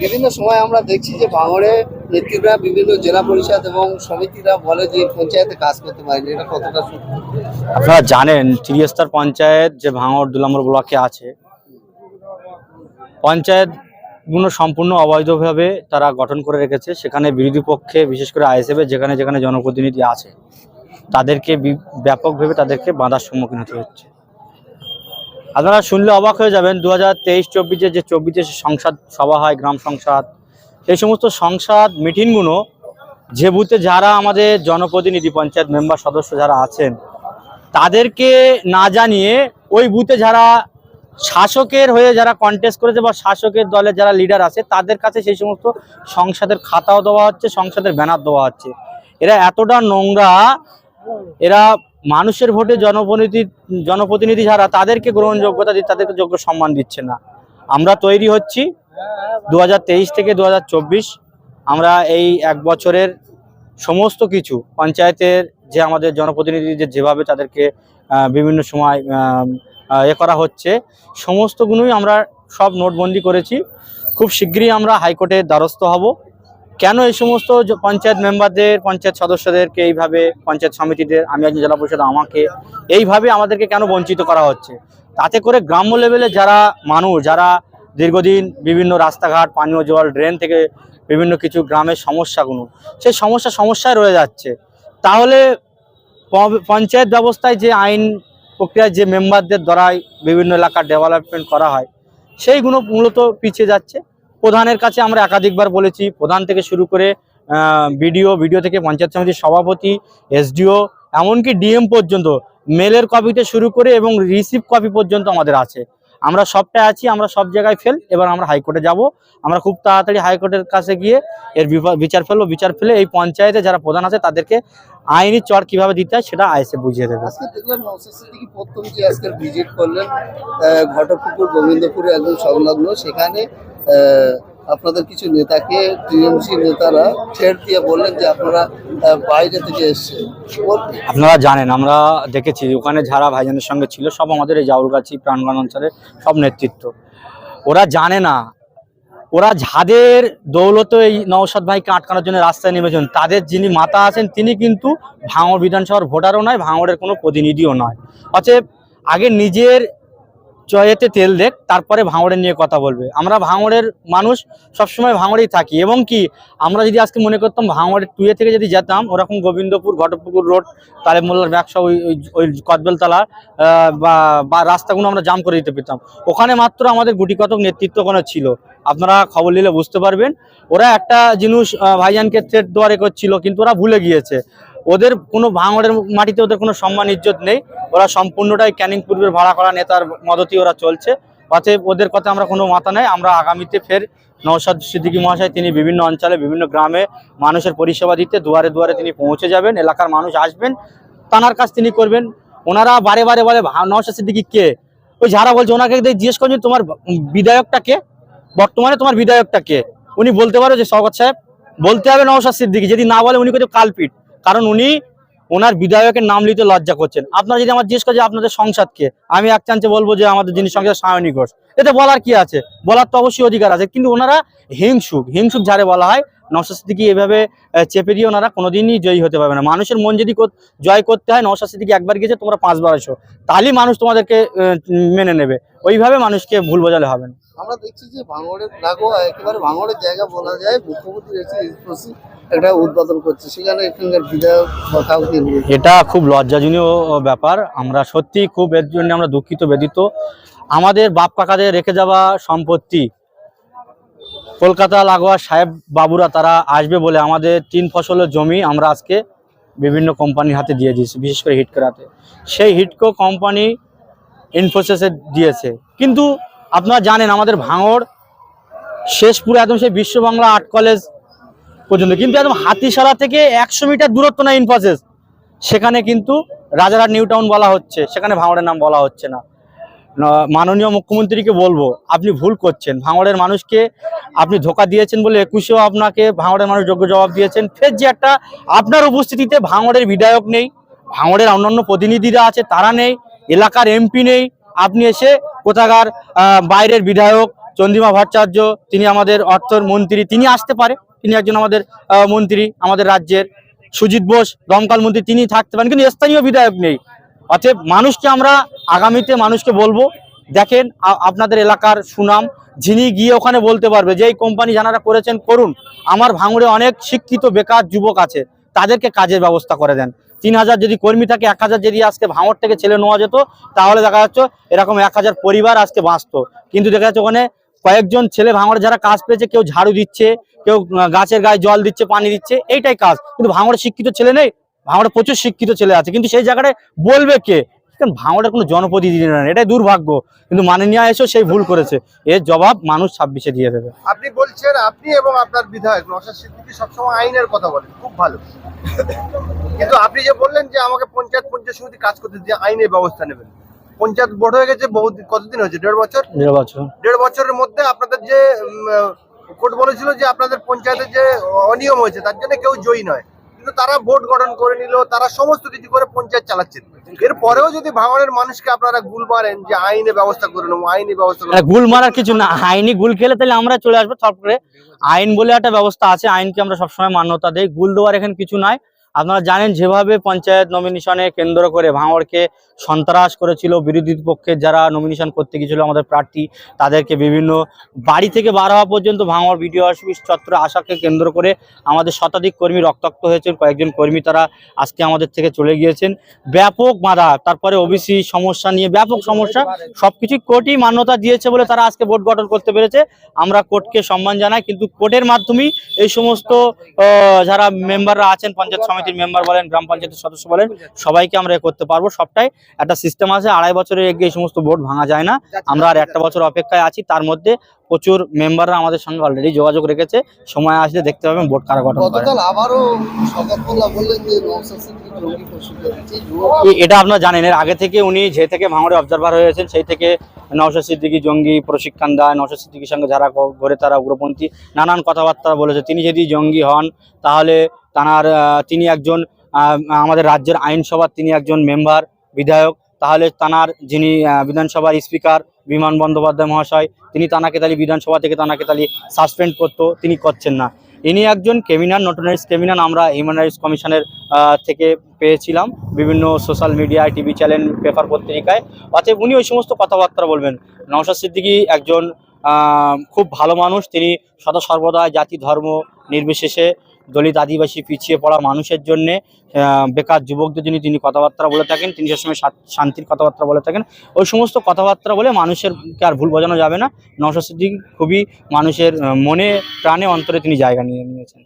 বিভিন্ন সময় আমরা দেখছি যে ভাঙড়ে নেতৃত্বরা বিভিন্ন জেলা পরিষদ এবং সমিতিরা বলে যে পঞ্চায়েতে কাজ করতে পারেনি। এটা কতটা আপনারা জানেন, ত্রিস্তর পঞ্চায়েত যে ভাঙড় দু নম্বর ব্লকে আছে পঞ্চায়েতগুলো সম্পূর্ণ অবৈধভাবে তারা গঠন করে রেখেছে। সেখানে বিরোধী পক্ষে, বিশেষ করে আইএসএফ যেখানে যেখানে জনপ্রতিনিধি আছে, তাদেরকে ব্যাপকভাবে তাদেরকে বাধার সম্মুখীন হতে হচ্ছে। আপনারা শুনলে অবাক হয়ে যাবেন দু হাজার তেইশ, চব্বিশে যে চব্বিশে সংসদ সভা হয়, গ্রাম সংসদ, সেই সমস্ত সংসদ মিটিংগুলো যে বুথে যারা আমাদের জনপ্রতিনিধি পঞ্চায়েত মেম্বার সদস্য যারা আছেন, তাদেরকে না জানিয়ে ওই বুথে যারা শাসকের হয়ে যারা কন্টেস্ট করেছে বা শাসকের দলের যারা লিডার আছে, তাদের কাছে সেই সমস্ত সংসদের খাতাও দেওয়া হচ্ছে, সংসদের ব্যানার দেওয়া হচ্ছে। এরা এতটা নোংরা, এরা মানুষের ভোটে জনপ্রতিনিধি জনপ্রতিনিধি যারা তাদেরকে গ্রহণযোগ্যতা দিয়ে তাদেরকে যোগ্য সম্মান দিচ্ছে না। আমরা তৈরি হচ্ছি দু হাজার তেইশ থেকে দু হাজার চব্বিশ। আমরা এই এক বছরের সমস্ত কিছু, পঞ্চায়েতের যে আমাদের জনপ্রতিনিধিদের যেভাবে তাদেরকে বিভিন্ন সময় এ করা হচ্ছে, সমস্তগুলোই আমরা সব নোটবন্দি করেছি। খুব শীঘ্রই আমরা হাইকোর্টের দ্বারস্থ হব। কেন এই সমস্ত পঞ্চায়েত মেম্বারদের, পঞ্চায়েত সদস্যদেরকে এইভাবে পঞ্চায়েত সমিতিদের, আমি একজন জেলা পরিষদ, আমাকে এইভাবে আমাদেরকে কেন বঞ্চিত করা হচ্ছে? তাতে করে গ্রাম্য লেভেলে যারা মানুষ, যারা দীর্ঘদিন বিভিন্ন রাস্তাঘাট, পানীয় জল, ড্রেন থেকে বিভিন্ন কিছু গ্রামের সমস্যাগুলো সেই সমস্যা সমস্যায় রয়ে যাচ্ছে। তাহলে পঞ্চায়েত ব্যবস্থায় যে আইন প্রক্রিয়ায় যে মেম্বারদের দ্বারাই বিভিন্ন এলাকার ডেভেলপমেন্ট করা হয়, সেইগুলো মূলত পিছিয়ে যাচ্ছে। প্রধানের কাছে আমরা একাধিকবার বলেছি, প্রধান থেকে শুরু করে বিডিও বিডিও থেকে পঞ্চায়েত সমিতির সভাপতি, এসডিও, এমনকি ডিএম পর্যন্ত, মেলের কপিতে শুরু করে এবং রিসিভ কপি পর্যন্ত আমাদের আছে। আমরা সবটাই আছি, আমরা সব জায়গায় ফেল, এবার আমরা হাইকোর্টে যাব। আমরা খুব তাড়াতাড়ি হাইকোর্টের কাছে গিয়ে এর বিচার ফেলব, বিচার ফেলে এই পঞ্চায়েতে যারা প্রধান আছে, তাদেরকে আইনি চর কীভাবে দিতে হয়, সেটা আইসে বুঝিয়ে দেবে। ঘটকপুকুর গোবিন্দপুরে একদম সংলগ্ন, সেখানে আপনাদের কিছু নেতাকে টিএমসি নেতারা ছেড় দিয়ে বললেন যে আপনারা বাইরে থেকে এসছেন। আপনারা জানেন, আমরা দেখেছি ওখানে যারা ভাইজানের সঙ্গে ছিল, সব আমাদের এই জাউরগাছি প্রাণগণ অঞ্চলের সব নেতৃত্ব। ওরা জানে না, ওরা যাদের দৌলত এই নওশাদ ভাইকে আটকানোর জন্য রাস্তায় নেমেছেন, তাদের যিনি মাতা আছেন, তিনি কিন্তু ভাঙড় বিধানসভার ভোটারও নয়, ভাঙড়ের কোনো প্রতিনিধিও নয়। অতএব আগে নিজের চয়েতে তেল দেখ, তারপরে ভাঙড়ের নিয়ে কথা বলবে। আমরা ভাঙড়ের মানুষ, সবসময় ভাঙড়েই থাকি। এবং কি, আমরা যদি আজকে মনে করতাম ভাঙড়ের টুয়ে থেকে যদি যেতাম, ওরকম গোবিন্দপুর ঘটপুকুর রোড, তালেমোল্লার ব্যবসা ওই ওই কদবেলতলা বা রাস্তাগুলো আমরা জাম করে দিতে পেতাম। ওখানে মাত্র আমাদের গুটি কতক নেতৃত্ব কোনো ছিল? আপনারা খবর নিলে বুঝতে পারবেন। ওরা একটা জিনিস ভাইজানকে থ্রেট দেওয়ারে করছিল, কিন্তু ওরা ভুলে গিয়েছে। ওদের কোনো ভাঙড়ের মাটিতে ওদের কোনো সম্মান, ইজ্জত নেই। ওরা সম্পূর্ণটাই ক্যানিং পূর্বের ভাড়া করা নেতার মদতি ওরা চলছে। অতএব ওদের কথা আমরা কোনো মাথা নাই। আমরা আগামীতে ফের নৌসাদ সিদ্দিকী মহাশয়, তিনি বিভিন্ন অঞ্চলে, বিভিন্ন গ্রামে মানুষের পরিষেবা দিতে দুয়ারে দুয়ারে তিনি পৌঁছে যাবেন, এলাকার মানুষ আসবেন। তানার কাজ তিনি করবেন। ওনারা বারে বারে বলে নওশাদ সিদ্দিকী কে? ওই যারা বলছে, ওনাকে জিজ্ঞেস করছেন তোমার বিধায়কটা কে? বর্তমানে তোমার বিধায়কটা কে? উনি বলতে পারো যে স্বাগত সাহেব, বলতে হবে নওশাদ সিদ্দিকী। যদি না বলে, উনি কিন্তু কালপিট। কারণ উনি ওনার বিধায়কের নাম নিতে লজ্জা করছেন। আপনারা যদি আমার জিজ্ঞেস করেন যে আপনাদের সংসদকে আমি এক চান্সে বলব যে আমাদের যিনি সংসদ সায়নী ঘোষ। এতে বলার কি আছে? বলার তো অবশ্যই অধিকার আছে, কিন্তু ওনারা হিংসুক হিংসুক যারে বলা হয় নওশাদ সিদ্দিকী এভাবে চেপে দিয়ে ওনারা কোনোদিনই জয়ী হতে পারবে না। মানুষের মন যদি জয় করতে হয় নওশাদ সিদ্দিকী একবার গিয়েছে, তোমরা পাঁচবার এসো। তাহলেই মানুষ তোমাদেরকে মেনে নেবে। ওইভাবে মানুষকে ভুল বোঝালে হবে না। আমরা দেখছি যে ভাঙড়ের লাগোয়া একেবারে ভাঙড়ের জায়গা বলা যায়, মুখ্যমন্ত্রী উদ্বোধন করছে। সেখানে এখানকার এটা খুব লজ্জাজনীয় ব্যাপার। আমরা সত্যি খুব এর জন্য আমরা দুঃখিত বেদিত আমাদের বাপ কাকাদের রেখে যাওয়া সম্পত্তি, কলকাতা লাগোয়া সাহেব বাবুরা, তারা আসবে বলে আমাদের তিন ফসলের জমি আমরা আজকে বিভিন্ন কোম্পানির হাতে দিয়ে দিয়েছি, বিশেষ করে হিটকোর হাতে। সেই হিটকো কোম্পানি ইনফোসিসে দিয়েছে। কিন্তু আপনারা জানেন, আমাদের ভাঙড় শেষপুরে একদম সেই বিশ্ব বাংলা আর্ট কলেজ পর্যন্ত। কিন্তু একদম হাতিশালা থেকে একশো মিটার দূরত্ব না ইনফোসিস সেখানে কিন্তু রাজারহাট নিউ টাউন বলা হচ্ছে, সেখানে ভাঙড়ের নাম বলা হচ্ছে না। মাননীয় মুখ্যমন্ত্রীকে বলব, আপনি ভুল করছেন। ভাঙড়ের মানুষকে আপনি ধোকা দিয়েছেন বলে একুশেও আপনাকে ভাঙড়ের মানুষ যোগ্য জবাব দিয়েছেন। ফের যে একটা আপনার উপস্থিতিতে ভাঙড়ের বিধায়ক নেই, ভাঙড়ের অন্যান্য প্রতিনিধিরা আছে, তারা নেই, এলাকার এমপি নেই, আপনি এসে কোথাকার বাইরের বিধায়ক চন্দ্রিমা ভট্টাচার্য, তিনি আমাদের অর্থর মন্ত্রী, তিনি আসতে পারে। তিনি একজন আমাদের মন্ত্রী, আমাদের রাজ্যের। সুজিত বোস, দমকল মন্ত্রী, তিনি থাকতে পারেন, কিন্তু স্থানীয় বিধায়ক নেই। অতএব মানুষকে আমরা আগামীতে মানুষকে বলব, দেখেন আপনাদের এলাকার সুনাম, যিনি গিয়ে ওখানে বলতে পারবে যে, এই কোম্পানি যারা করেছেন, করুন। আমার ভাঙড়ে অনেক শিক্ষিত, বেকার যুবক আছে, তাদেরকে কাজের ব্যবস্থা করে দেন। তিন হাজার যদি কর্মী থাকে, এক হাজার যদি আজকে ভাঙড় থেকে ছেলে নেওয়া যেত, তাহলে দেখা যাচ্ছে এরকম এক হাজার পরিবার আজকে বাঁচতো। কিন্তু দেখা যাচ্ছে ওখানে কয়েকজন ছেলে ভাঙড়ে যারা কাজ পেয়েছে, কেউ ঝাড়ু দিচ্ছে, কেউ গাছের গায়ে জল দিচ্ছে, পানি দিচ্ছে, এইটাই কাজ। কিন্তু ভাঙড়ে শিক্ষিত ছেলে নেই, ভাঙড়ে প্রচুর শিক্ষিত ছেলে আছে। কিন্তু সেই জায়গাটায় বলবে কে? কারণ ভাঙড়ের কোনো জনপ্রতিনিধি নেই, এটাই দুর্ভাগ্য। কিন্তু মাননীয় এসেও সেই ভুল করেছে। এর জবাব মানুষ ছাব্বিশে দিয়ে দেবে। আপনি বলছেন, আপনি এবং আপনার বিধায়ক সিদ্দিকি সবসময় আইনের কথা বলেন, খুব ভালো। কিন্তু আপনি যে বললেন যে আমাকে পঞ্চায়েত পঞ্চায়েত সমিতি কাজ করতে দিয়ে আইনের ব্যবস্থা নেবেন। পঞ্চায়েত বোর্ড হয়ে গেছে বহু কতদিন হয়েছে? দেড় বছর? দেড় বছর। দেড় বছরের মধ্যে আপনাদের যে কোর্ট বলেছিল যে আপনাদের পঞ্চায়েতের যে অনিয়ম হয়েছে তার জন্য কেউ জয়ী নয়। কিন্তু তারা ভোট গঠন করে নিল তারা সমস্ত কিছু করে পঞ্চায়েত চালাচ্ছেন এর পরেও যদি ভাঙনের মানুষকে আপনারা গুল মারেন যে আইনে ব্যবস্থা করে নেব আইনি ব্যবস্থা করে মানে গুল মারার কিছু না আইনি গুল খেলে তাহলে আমরা চলে আসব তারপরে আইন বলে একটা ব্যবস্থা আছে আইনকে আমরা সবসময় মান্যতা দেই। গুল দেওয়ার এখানে কিছু নাই। আপনারা জানেন, যেভাবে পঞ্চায়েত নমিনেশনে কেন্দ্র করে ভাঙড়কে সন্ত্রাস করেছিল বিরোধী পক্ষে যারা নমিনেশন করতে গিয়েছিল আমাদের প্রার্থী, তাদেরকে বিভিন্ন বাড়ি থেকে বার হওয়া পর্যন্ত ভাঙড় বিডিও অফিস চত্বরে আসাকে কেন্দ্র করে আমাদের শতাধিক কর্মী রক্তাক্ত হয়েছেন। কয়েকজন কর্মী তারা আজকে আমাদের থেকে চলে গিয়েছেন। ব্যাপক বাধা, তারপরে ওবিসি সমস্যা নিয়ে ব্যাপক সমস্যা সবকিছুই কোর্টই মান্যতা দিয়েছে বলে তারা আজকে ভোট গঠন করতে পেরেছে। আমরা কোর্টকে সম্মান জানাই, কিন্তু কোর্টের মাধ্যমেই এই সমস্ত যারা মেম্বাররা আছেন, পঞ্চায়েত সমিতির মেম্বার বলেন গ্রাম পঞ্চায়েতের সদস্য বলেন সবাইকে আমরা এ করতে পারব। সবটাই একটা সিস্টেম আছে আড়াই বছরের এগিয়ে এই সমস্ত ভোট ভাঙা যায় না। আমরা আর একটা বছর অপেক্ষায় আছি তার মধ্যে প্রচুর মেম্বাররা আমাদের সঙ্গে অলরেডি যোগাযোগ রেখেছে। সময় আসলে দেখতে পাবেন ভোট কারা গঠন এটা আপনারা জানেন এর আগে থেকে উনি যে থেকে ভাঙড়ে অবজারভার হয়েছেন সেই থেকে নওশাদ সিদ্দিকী জঙ্গি প্রশিক্ষণ দেয়, নওশাদ সিদ্দিকীর সঙ্গে যারা ঘরে তারা উগ্রপন্থী, নানান কথাবার্তা বলেছে। তিনি যদি জঙ্গি হন, তাহলে তার তিনি একজন আমাদের রাজ্যের আইনসভার তিনি একজন মেম্বার, বিধায়ক। তাহলে তানার যিনি বিধানসভার স্পিকার বিমান বন্দ্যোপাধ্যায় মহাশয়, তিনি তানাকে তালি বিধানসভা থেকে তানাকে তালি সাসপেন্ড করতো। তিনি করছেন না। ইনি একজন কেমিনার নটনাইজ কেমিনান আমরা হিউম্যান রাইটস কমিশনের থেকে পেয়েছিলাম বিভিন্ন সোশ্যাল মিডিয়ায় টিভি চ্যানেল পেপার পত্রিকায়। অতএব উনি ওই সমস্ত কথাবার্তা বলবেন। নওশাদ সিদ্দিকী একজন খুব ভালো মানুষ। তিনি সদা সর্বদা জাতি, ধর্ম নির্বিশেষে দলিত আদিবাসী পিছিয়ে পড়া মানুষের জন্যে বেকার যুবকদের জন্য তিনি কথাবার্তা বলে থাকেন, তিনি সবসময় শান্তির কথাবার্তা বলে থাকেন ওই সমস্ত কথাবার্তা বলে মানুষের আর ভুল বোঝানো যাবে না সিদ্দিক খুবই মানুষের মনে, প্রাণে, অন্তরে তিনি জায়গা নিয়ে নিয়েছেন.